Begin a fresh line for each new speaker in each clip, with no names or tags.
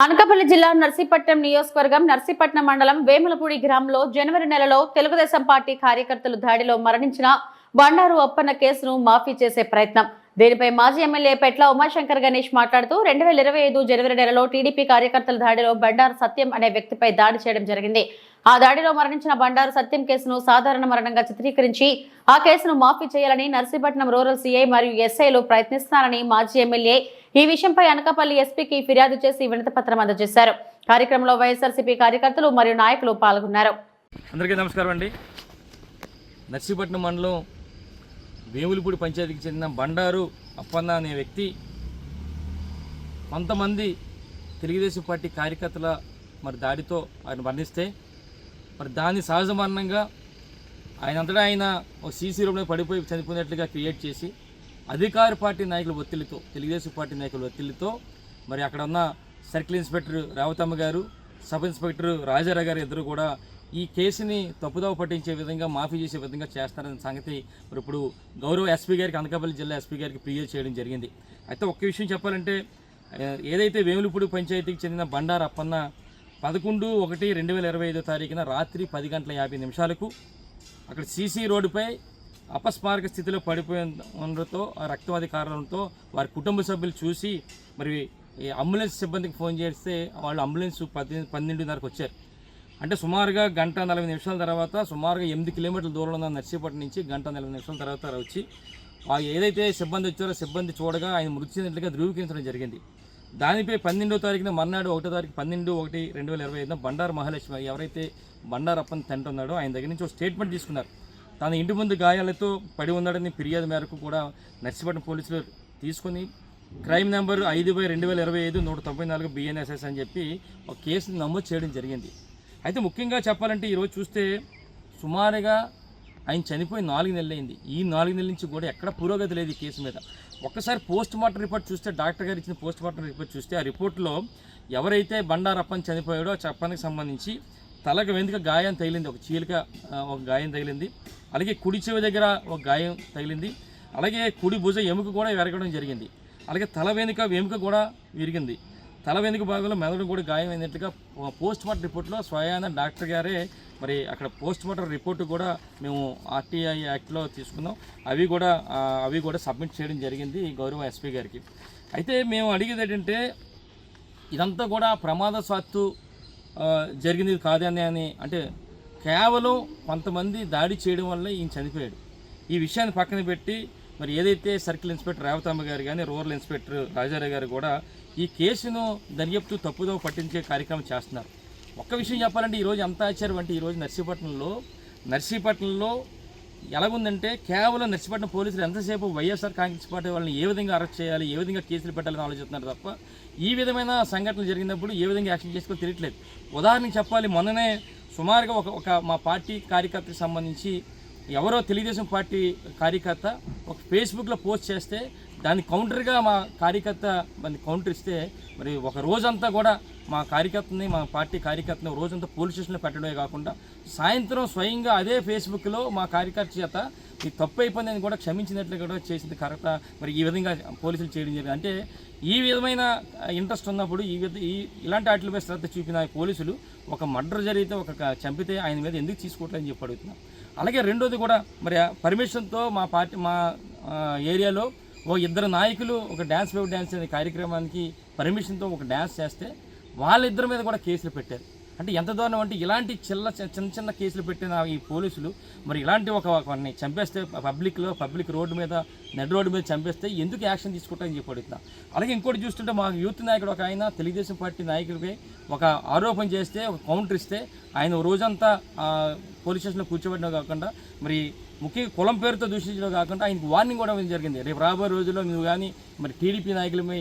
అనకాపల్లి జిల్లా నర్సీపట్నం నియోజకవర్గం నర్సీపట్నం మండలం వేములపూడి గ్రామంలో జనవరి నెలలో తెలుగుదేశం పార్టీ కార్యకర్తలు దాడిలో మరణించిన బండారు అప్పన్న కేసును మాఫీ చేసే ప్రయత్నం. దీనిపై మాజీ ఎమ్మెల్యే పెట్ల ఉమాశంకర్ గణేష్ మాట్లాడుతూ రెండు వేల ఇరవై ఐదు జనవరి నెలలో టీడీపీ కార్యకర్తల దాడిలో బండారు సత్యం అనే వ్యక్తిపై దాడి చేయడం జరిగింది. ఆ దాడిలో మరణించిన బండారు సత్యం కేసును సాధారణ మరణంగా చిత్రీకరించి ఆ కేసును మాఫీ చేయాలని నర్సీపట్నం రూరల్ సీఐ మరియు ఎస్ఐలు ప్రయత్నిస్తున్నారని మాజీ ఎమ్మెల్యే ఈ విషయంపై అనకాపల్లి ఎస్పీకి ఫిర్యాదు చేసి వినతపత్రం అందజేశారు. కార్యక్రమంలో వైఎస్ఆర్సీపీ కార్యకర్తలు మరియు నాయకులు పాల్గొన్నారు.
అందరికీ నమస్కారం అండి. నర్సీపట్నం మండలం వేములపూడి పంచాయతీకి చెందిన బండారు అప్పన్న అనే వ్యక్తి కొంతమంది తెలుగుదేశం పార్టీ కార్యకర్తల మరి దాడితో ఆయన మరణిస్తే మరి దాన్ని సహజ మరణంగా ఆయన అంతటా ఆయన ఒక సీసీ రూమ్లో పడిపోయి చనిపోయినట్లుగా క్రియేట్ చేసి అధికార పార్టీ నాయకుల ఒత్తిడితో తెలుగుదేశం పార్టీ నాయకుల ఒత్తిడితో మరి అక్కడ ఉన్న సర్కిల్ ఇన్స్పెక్టర్ రావతమ్మ గారు సబ్ ఇన్స్పెక్టర్ రాజారావు గారు ఇద్దరు కూడా ఈ కేసుని తప్పుదోవ పట్టించే విధంగా మాఫీ చేసే విధంగా చేస్తారనే సంగతి మరి ఇప్పుడు గౌరవ ఎస్పీ గారికి అనకాపల్లి జిల్లా ఎస్పీ గారికి ఫిర్యాదు చేయడం జరిగింది. అయితే ఒక్క విషయం చెప్పాలంటే ఏదైతే వేములపూడి పంచాయతీకి చెందిన బండారు అప్పన్న పదకొండు ఒకటి రెండు వేల ఇరవై ఐదో తారీఖున రాత్రి పది గంటల యాభై నిమిషాలకు అక్కడ సీసీ రోడ్డుపై అపస్మారక స్థితిలో పడిపోయి ఉండడంతో ఆ రక్తవాది కారణంతో వారి కుటుంబ సభ్యులు చూసి మరి ఈ అంబులెన్స్ సిబ్బందికి ఫోన్ చేస్తే వాళ్ళు అంబులెన్స్ పది పన్నెండున్నరకు వచ్చారు. అంటే సుమారుగా గంట నలభై నిమిషాల తర్వాత సుమారుగా ఎనిమిది కిలోమీటర్ల దూరంలో ఉన్న నర్సీపట్నం నుంచి గంట నలభై నిమిషాల తర్వాత వచ్చి ఆ ఏదైతే సిబ్బంది వచ్చారో సిబ్బంది చూడగా ఆయన మృతి చెందినట్లుగా ధృవీకరించడం జరిగింది. దానిపై పన్నెండో తారీఖున మర్నాడు ఒకటో తారీఖు పన్నెండు ఒకటి రెండు వేల ఇరవై ఐదున బండారు మహాలక్ష్మి ఎవరైతే బండారు అప్పని తండ్రి ఉన్నాడో ఆయన దగ్గర నుంచి ఒక స్టేట్మెంట్ తీసుకున్నారు. తన ఇంటి ముందు గాయాలతో పడి ఉన్నాడని ఫిర్యాదు మేరకు కూడా నర్సీపట్నం పోలీసులు తీసుకొని క్రైమ్ నెంబర్ ఐదు బై రెండు వేల ఇరవై ఐదు నూట తొంభై నాలుగు బిఎన్ఎస్ఎస్ అని చెప్పి ఒక కేసును నమోదు చేయడం జరిగింది. అయితే ముఖ్యంగా చెప్పాలంటే ఈరోజు చూస్తే సుమారుగా ఆయన చనిపోయి నాలుగు నెలలైంది. అయింది ఈ నాలుగు నెలల నుంచి కూడా ఎక్కడ పురోగతి లేదు ఈ కేసు మీద. ఒక్కసారి పోస్ట్ మార్టం రిపోర్ట్ చూస్తే డాక్టర్ గారు ఇచ్చిన పోస్ట్ మార్టం రిపోర్ట్ చూస్తే ఆ రిపోర్ట్లో ఎవరైతే బండారప్పని చనిపోయాడో చెప్పడానికి సంబంధించి తలకు వెనుక గాయం తగిలింది. ఒక చీలిక ఒక గాయం తగిలింది. అలాగే కుడి చెవి దగ్గర ఒక గాయం తగిలింది. అలాగే కుడి భుజ ఎముక కూడా విరగడం జరిగింది. అలాగే తల వెనుక వెముక కూడా విరిగింది. తల వెనుక భాగంలో మెదడు కూడా గాయం అయినట్లుగా పోస్ట్ మార్టం రిపోర్ట్లో స్వయాన డాక్టర్ గారే మరి అక్కడ పోస్ట్ మార్టం రిపోర్ట్ కూడా మేము ఆర్టీఐ యాక్ట్లో తీసుకున్నాం. అవి కూడా అవి కూడా సబ్మిట్ చేయడం జరిగింది గౌరవ ఎస్పీ గారికి. అయితే మేము అడిగేది ఏంటంటే ఇదంతా కూడా ప్రమాదవశాత్తు ఆ, జరిగింది కాదని అని అంటే కేవలం కొంతమంది దాడి చేయడం వల్ల ఈయన చనిపోయాడు. ఈ విషయాన్ని పక్కన పెట్టి మరి ఏదైతే సర్కిల్ ఇన్స్పెక్టర్ రేవతమ్మ గారు కానీ రూరల్ ఇన్స్పెక్టర్ రాజారావు గారు కూడా ఈ కేసును దర్యాప్తు తప్పుదో పట్టించే కార్యక్రమం చేస్తున్నారు. ఒక్క విషయం చెప్పాలంటే ఈరోజు ఎంత ఆశ్చర్యం అంటే ఈరోజు నర్సీపట్నంలో నర్సీపట్నంలో ఎలాగుందంటే కేవలం నర్సీపట్నం పోలీసులు ఎంతసేపు వైఎస్ఆర్ కాంగ్రెస్ పార్టీ వాళ్ళని ఏ విధంగా అరెస్ట్ చేయాలి ఏ విధంగా కేసులు పెట్టాలని ఆలోచిస్తున్నారు తప్ప ఈ విధమైన సంఘటనలు జరిగినప్పుడు ఏ విధంగా యాక్షన్ చేసుకో తెలియట్లేదు. ఉదాహరణకి చెప్పాలి మొన్ననే సుమారుగా ఒక ఒక మా పార్టీ కార్యకర్తకి సంబంధించి ఎవరో తెలుగుదేశం పార్టీ కార్యకర్త ఒక ఫేస్బుక్లో పోస్ట్ చేస్తే దాని కౌంటర్గా మా కార్యకర్త మన కౌంటర్ ఇస్తే మరి ఒక రోజంతా కూడా మా కార్యకర్తని మా పార్టీ కార్యకర్తని రోజంతా పోలీస్ స్టేషన్లో పెట్టడమే కాకుండా సాయంత్రం స్వయంగా అదే ఫేస్బుక్లో మా కార్యకర్త చేత ఈ తప్పు అయిపోయిందని కూడా క్షమించినట్లు కూడా చేసింది కరెక్ట్ మరి ఈ విధంగా పోలీసులు చేయడం జరిగింది. అంటే ఈ విధమైన ఇంట్రెస్ట్ ఉన్నప్పుడు ఈ విధ ఈ ఇలాంటి వాటిపై శ్రద్ధ చూపిన పోలీసులు ఒక మర్డర్ జరిగితే ఒక చంపితే ఆయన మీద ఎందుకు తీసుకోవట్లేదని చెప్పి అడుగుతున్నాం. అలాగే రెండోది కూడా మరి పర్మిషన్తో మా పార్టీ మా ఏరియాలో ఓ ఇద్దరు నాయకులు ఒక డ్యాన్స్ వేవ్ డ్యాన్స్ అనే కార్యక్రమానికి పర్మిషన్తో ఒక డ్యాన్స్ చేస్తే వాళ్ళిద్దరి మీద కూడా కేసులు పెట్టారు. అంటే ఎంత దారుణం అంటే ఇలాంటి చిల్ల చిన్న చిన్న కేసులు పెట్టిన ఈ పోలీసులు మరి ఇలాంటి ఒక కొన్ని చంపేస్తే పబ్లిక్లో పబ్లిక్ రోడ్డు మీద నెడ్ రోడ్డు మీద చంపేస్తే ఎందుకు యాక్షన్ తీసుకుంటారని చెప్పి అడుగుతున్నా. అలాగే ఇంకోటి చూస్తుంటే మా యూత్ నాయకుడు ఒక ఆయన తెలుగుదేశం పార్టీ నాయకుడిపై ఒక ఆరోపణ చేస్తే ఒక కౌంటర్ ఇస్తే ఆయన రోజంతా పోలీస్ స్టేషన్లో కూర్చోబెట్టడం కాకుండా మరి ముఖ్యంగా కులం పేరుతో దూషించడం కాకుండా ఆయనకు వార్నింగ్ కూడా జరిగింది. రేపు రాబోయే రోజుల్లో నువ్వు కానీ మరి టీడీపీ నాయకులపై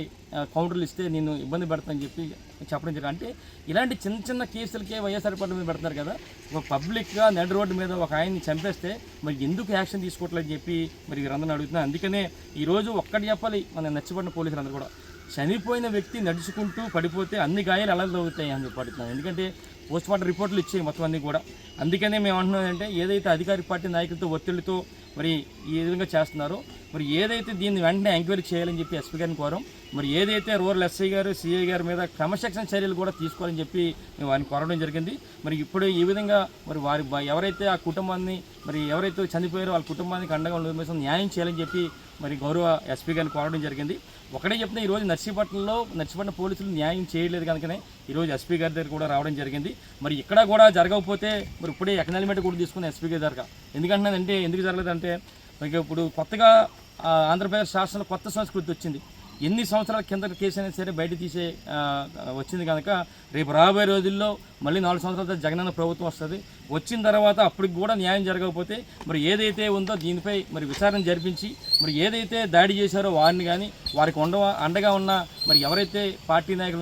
కౌంటర్లు ఇస్తే నేను ఇబ్బంది పెడతానని చెప్పి చెప్పడం జరిగింది. అంటే ఇలాంటి చిన్న చిన్న కేసులకే వైఎస్ఆర్ పార్టీ మీద పెడతారు కదా. ఒక పబ్లిక్గా నెడ్ రోడ్డు మీద ఒక ఆయన్ని చంపేస్తే మరి ఎందుకు యాక్షన్ తీసుకోవట్లేదని చెప్పి మరి వీరందరూ అడుగుతున్నాను అందుకనే ఈరోజు ఒక్కటి చెప్పాలి మన నచ్చబడిన పోలీసులు అందరూ కూడా. చనిపోయిన వ్యక్తి నడుచుకుంటూ పడిపోతే అన్ని గాయాలు ఎలా తగ్గుతాయి అని చెప్పి ఎందుకంటే పోస్ట్ మార్టం రిపోర్ట్లు ఇచ్చాయి మొత్తం అన్నీ కూడా. అందుకనే మేము అంటున్నాం అంటే ఏదైతే అధికార పార్టీ నాయకులతో ఒత్తిడితో మరి ఈ విధంగా చేస్తున్నారో మరి ఏదైతే దీన్ని వెంటనే ఎంక్వైరీ చేయాలని చెప్పి ఎస్పీ గారిని కోరం మరి ఏదైతే రూరల్ ఎస్ఐ గారు సిఐ గారి మీద క్రమశిక్షణ చర్యలు కూడా తీసుకోవాలని చెప్పి మేము వారిని కోరడం జరిగింది. మరి ఇప్పుడు ఈ విధంగా మరి వారి ఎవరైతే ఆ కుటుంబాన్ని మరి ఎవరైతే చనిపోయారో వాళ్ళ కుటుంబానికి అండగా ఉండడం కోసం న్యాయం చేయాలని చెప్పి మరి గౌరవ ఎస్పీ గారిని కోరడం జరిగింది. ఒకటే చెప్తున్నా ఈరోజు నర్సీపట్నంలో నర్సీపట్నం పోలీసులు న్యాయం చేయలేదు కనుకనే ఈరోజు ఎస్పీ గారి దగ్గర కూడా రావడం జరిగింది. మరి ఇక్కడ కూడా జరగకపోతే మరి ఇప్పుడే ఎకనాలిమెంట్ కూడా తీసుకుని ఎస్పీ గారి దగ్గర. ఎందుకంటున్నానంటే ఎందుకు జరగలేదంటే మనకి ఇప్పుడు కొత్తగా ఆంధ్రప్రదేశ్ రాష్ట్రంలో కొత్త సంస్కృతి వచ్చింది. ఎన్ని సంవత్సరాల కింద కేసు అయినా సరే బయట తీసే వచ్చింది కనుక రేపు రాబోయే రోజుల్లో మళ్ళీ నాలుగు సంవత్సరాల తర్వాత జగనన్న ప్రభుత్వం వస్తుంది. వచ్చిన తర్వాత అప్పటికి కూడా న్యాయం జరగకపోతే మరి ఏదైతే ఉందో దీనిపై మరి విచారణ జరిపించి మరి ఏదైతే దాడి చేశారో వారిని కానీ వారికి ఉండ అండగా ఉన్న మరి ఎవరైతే పార్టీ నాయకులు